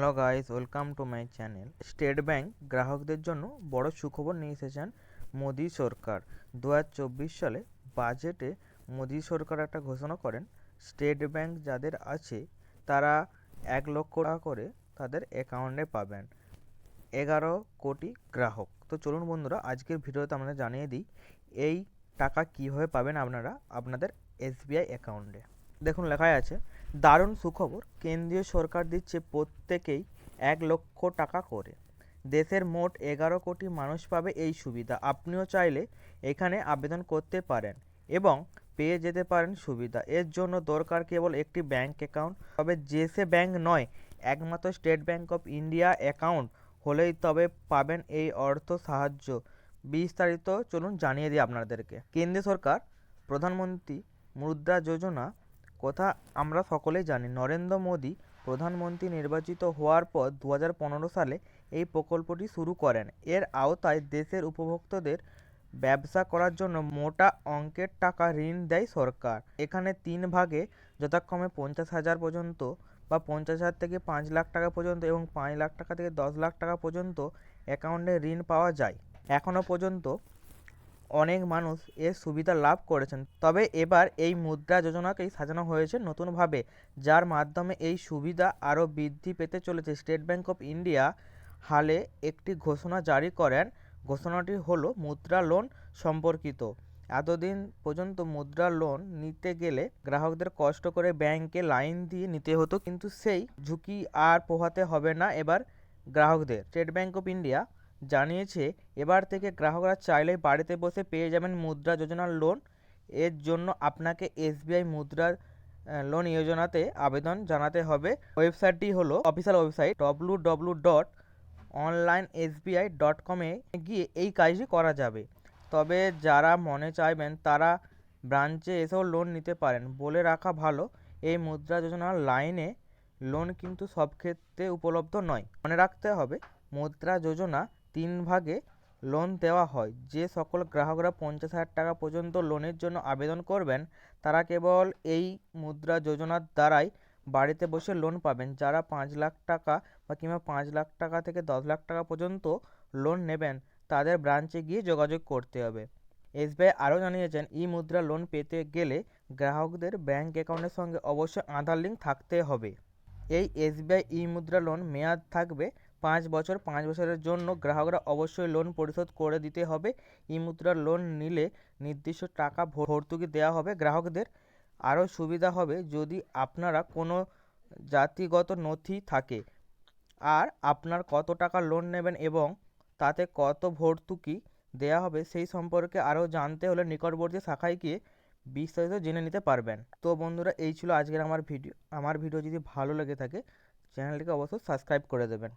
Hello guys welcome to my channel state bank গ্রাহকদের জন্য বড় সুখবর নিয়ে এসেছেন মোদি সরকার। দু হাজার চব্বিশ সালে বাজেটে মোদি সরকার একটা ঘোষণা করেন স্টেট ব্যাংক যাদের আছে, তারা এক লক্ষ টাকা করে তাদের অ্যাকাউন্টে পাবেন। এগারো কোটি গ্রাহক। তো চলুন বন্ধুরা, আজকের ভিডিওতে আমরা জানিয়ে দিই, এই টাকা কীভাবে পাবেন আপনারা আপনাদের এসবিআই অ্যাকাউন্টে দেখুন লেখায় আছে, দারুণ সুখবর, কেন্দ্রীয় সরকার দিচ্ছে প্রত্যেকেই এক লক্ষ টাকা করে। দেশের মোট এগারো কোটি মানুষ পাবে এই সুবিধা। আপনিও চাইলে এখানে আবেদন করতে পারেন এবং পেয়ে যেতে পারেন সুবিধা। এর জন্য দরকার কেবল একটি ব্যাংক অ্যাকাউন্ট। তবে জেসে ব্যাংক নয়, একমাত্র State Bank of India account হলেই তবে পাবেন এই অর্থ সাহায্য। বিস্তারিত চলুন জানিয়ে দিই আপনাদেরকে। কেন্দ্রীয় সরকার, প্রধানমন্ত্রী মুদ্রা যোজনা কথা আমরা সকলেই জানি। নরেন্দ্র মোদী প্রধানমন্ত্রী নির্বাচিত হওয়ার পর দু হাজার পনেরো সালে এই প্রকল্পটি শুরু করেন। এর আওতায় দেশের উপভোক্তাদের ব্যবসা করার জন্য মোটা অঙ্কের টাকা ঋণ দেয় সরকার। এখানে তিন ভাগে যথাক্রমে পঞ্চাশ হাজার পর্যন্ত বা পঞ্চাশ হাজার থেকে পাঁচ লাখ টাকা পর্যন্ত এবং পাঁচ লাখ টাকা থেকে দশ লাখ টাকা পর্যন্ত অ্যাকাউন্টে ঋণ পাওয়া যায়। এখনও পর্যন্ত অনেক মানুষ এর সুবিধা লাভ করেছেন। তবে এবার এই মুদ্রা যোজনাকেই সাজানো হয়েছে নতুনভাবে, যার মাধ্যমে এই সুবিধা আরও বৃদ্ধি পেতে চলেছে। স্টেট ব্যাঙ্ক অফ ইন্ডিয়া হালে একটি ঘোষণা জারি করেন। ঘোষণাটি হলো, মুদ্রা লোন সম্পর্কিত। এতদিন পর্যন্ত মুদ্রা লোন নিতে গেলে গ্রাহকদের কষ্ট করে ব্যাংকে লাইন দিয়ে নিতে হতো, কিন্তু সেই ঝুঁকি আর পোহাতে হবে না এবার গ্রাহকদের। স্টেট ব্যাঙ্ক অফ ইন্ডিয়া জানিয়েছে, এবার থেকে গ্রাহকরা চাইলেই বাড়িতে বসে পেয়ে যাবেন মুদ্রা যোজনার লোন। এর জন্য আপনাকে এসবিআই মুদ্রার লোন যোজনাতে আবেদন জানাতে হবে। ওয়েবসাইটটি হলো official website W W dot online SBI dot কমে গিয়ে এই কাজটি করা যাবে। তবে যারা মনে চাইবেন তারা ব্রাঞ্চে এসেও লোন নিতে পারেন। বলে রাখা ভালো, এই মুদ্রা যোজনার লাইনে লোন কিন্তু সব ক্ষেত্রে উপলব্ধ নয়। মনে রাখতে হবে, মুদ্রা যোজনা তিন ভাগে লোন দেওয়া হয়। যে সকল গ্রাহকরা পঞ্চাশ হাজার টাকা পর্যন্ত লোনের জন্য আবেদন করবেন, তারা কেবল এই মুদ্রা যোজনার দ্বারাই বাড়িতে বসে লোন পাবেন। যারা পাঁচ লাখ টাকা বা কিংবা পাঁচ লাখ টাকা থেকে দশ লাখ টাকা পর্যন্ত লোন নেবেন, তাদের ব্রাঞ্চে গিয়ে যোগাযোগ করতে হবে। এসবিআই আরও জানিয়েছেন ই মুদ্রা লোন পেতে গেলে গ্রাহকদের ব্যাঙ্ক অ্যাকাউন্টের সঙ্গে অবশ্যই আধার লিঙ্ক থাকতে হবে। এই এসবিআই ই মুদ্রা লোন মেয়াদ থাকবে পাঁচ বছর, পাঁচ বছরের জন্য গ্রাহকরা অবশ্যই লোন পরিশোধ করে দিতে হবে। ই মুদ্রা লোন নিলে নির্দিষ্ট টাকা ভর্তুকি দেওয়া হবে। গ্রাহকদের আরও সুবিধা হবে যদি আপনারা কোনো জাতিগত নথি থাকে আর আপনার কত টাকা লোন নেবেন এবং তাতে কত ভর্তুকি দেওয়া হবে সেই সম্পর্কে আরও জানতে হলে নিকটবর্তী শাখায় গিয়ে বিস্তারিত জেনে নিতে পারবেন। তো বন্ধুরা, এই ছিল আজকের আমার ভিডিও। আমার ভিডিও যদি ভালো লেগে থাকে, চ্যানেলটিকে অবশ্যই সাবস্ক্রাইব করে দেবেন।